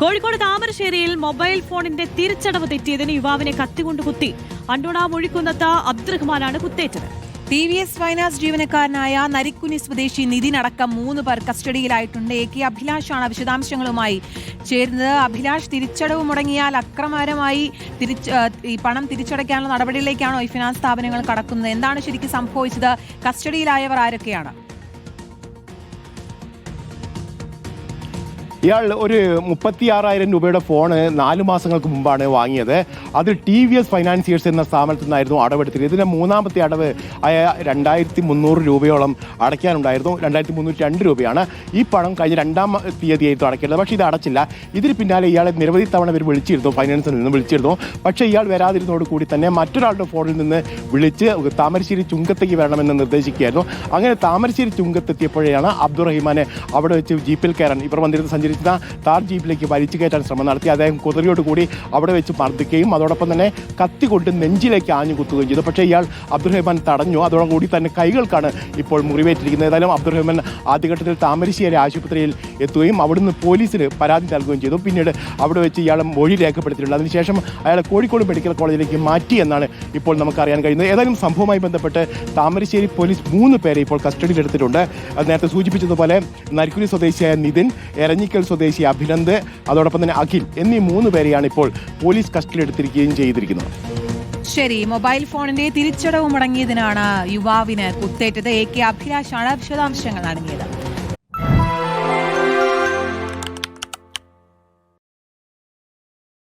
കോഴിക്കോട് താമരശ്ശേരിയിൽ മൊബൈൽ ഫോണിന്റെ തിരിച്ചടവ് തെറ്റിയതിന് യുവാവിനെ കത്തികൊണ്ട് കുത്തി. അണ്ടോണ മൊഴിക്കുന്നത്ത് അബ്ദുറഹ്മാനാണ് കുത്തേറ്റത്. ടി വി എസ് ഫൈനാൻസ് ജീവനക്കാരനായ നരിക്കുനി സ്വദേശി നിതിൻ അടക്കം മൂന്ന് പേർ കസ്റ്റഡിയിലായിട്ടുണ്ട്. എ കെ അഭിലാഷാണ് വിശദാംശങ്ങളുമായി ചേരുന്നത്. അഭിലാഷ് തിരിച്ചടവ് മുടങ്ങിയാൽ അക്രമകരമായി തിരിച്ച് ഈ പണം തിരിച്ചടയ്ക്കാനുള്ള നടപടിയിലേക്കാണോ ഈ ഫിനാൻസ് സ്ഥാപനങ്ങൾ കടക്കുന്നത്? എന്താണ് ശരിക്കും സംഭവിച്ചത്? കസ്റ്റഡിയിലായവർ ആരൊക്കെയാണ്? ഇയാൾ ഒരു മുപ്പത്തിയാറായിരം രൂപയുടെ ഫോണ് നാല് മാസങ്ങൾക്ക് മുമ്പാണ് വാങ്ങിയത്. അത് ടി വി എസ് ഫൈനാൻസിയേഴ്സ് എന്ന സ്ഥാപനത്തിൽ നിന്നായിരുന്നു അടവെടുത്തത്. ഇതിന്റെ മൂന്നാമത്തെ അടവ് രണ്ടായിരത്തി മുന്നൂറ് രൂപയോളം അടയ്ക്കാനുണ്ടായിരുന്നു. രണ്ടായിരത്തി മുന്നൂറ്റി രണ്ട് രൂപയാണ് ഈ പണം കഴിഞ്ഞ രണ്ടാം തീയതിയായിരുന്നു അടയ്ക്കേണ്ടത്. പക്ഷേ ഇത് അടച്ചില്ല. ഇതിന് പിന്നാലെ ഇയാളെ നിരവധി തവണ ഇവർ വിളിച്ചിരുന്നു. ഫൈനാൻസിൽ നിന്ന് വിളിച്ചിരുന്നു. പക്ഷേ ഇയാൾ വരാതിരുന്നതോട് കൂടി തന്നെ മറ്റൊരാളുടെ ഫോണിൽ നിന്ന് വിളിച്ച് താമരശ്ശേരി ചുങ്കത്തേക്ക് വരണമെന്ന് നിർദ്ദേശിക്കുകയായിരുന്നു. അങ്ങനെ താമരശ്ശേരി ചുങ്കത്തെത്തിയപ്പോഴാണ് അബ്ദുറഹിമാനെ അവിടെ വെച്ച് ജീപ്പിൽ കയറാൻ ഇവർ വന്നിരുന്ന് സഞ്ചരിക്കുന്ന താർ ജീപ്പിലേക്ക് വലിച്ചു കയറ്റാൻ ശ്രമം നടത്തി. അദ്ദേഹം കുതിരയോട് കൂടി അവിടെ വെച്ച് മർദ്ദിക്കുകയും അതോടൊപ്പം തന്നെ കത്തി കൊണ്ട് നെഞ്ചിലേക്ക് ആഞ്ഞു കുത്തുകയും ചെയ്തു. പക്ഷേ ഇയാൾ അബ്ദുറഹ്മാൻ തടഞ്ഞു. അതോടുകൂടി തന്നെ കൈകൾക്കാണ് ഇപ്പോൾ മുറിവേറ്റിരിക്കുന്നത്. ഏതായാലും അബ്ദുറഹ്മാൻ ആദ്യഘട്ടത്തിൽ താമരശ്ശേരി ആശുപത്രിയിൽ എത്തുകയും അവിടുന്ന് പോലീസിന് പരാതി നൽകുകയും ചെയ്തു. പിന്നീട് അവിടെ വെച്ച് ഇയാളെ മൊഴി രേഖപ്പെടുത്തിയിട്ടുണ്ട്. അതിനുശേഷം അയാളെ കോഴിക്കോട് മെഡിക്കൽ കോളേജിലേക്ക് മാറ്റി എന്നാണ് ഇപ്പോൾ നമുക്കറിയാൻ കഴിയുന്നത്. ഏതായാലും സംഭവവുമായി ബന്ധപ്പെട്ട് താമരശ്ശേരി പോലീസ് മൂന്ന് പേരെ ഇപ്പോൾ കസ്റ്റഡിയിലെടുത്തിട്ടുണ്ട്. നേരത്തെ സൂചിപ്പിച്ചതുപോലെ നരിക്കുരി സ്വദേശിയായ നിതിൻ എരഞ്ഞിക്കൽ സ്വദേശി അഭിനന്ദ് അതോടൊപ്പം തന്നെ അഖിൽ എന്നീ മൂന്ന് പേരെയാണ് ഇപ്പോൾ പോലീസ് കസ്റ്റഡിയിലെടുത്തിരിക്കുകയും ചെയ്തിരിക്കുന്നത്. ശരി മൊബൈൽ ഫോണിന്റെ തിരിച്ചടവ് മുടങ്ങിയതിനാണ് യുവാവിന് കുത്തേറ്റത്. എ കെ അഭിലാഷാണ് വിശദാംശങ്ങൾ നൽകിയത്.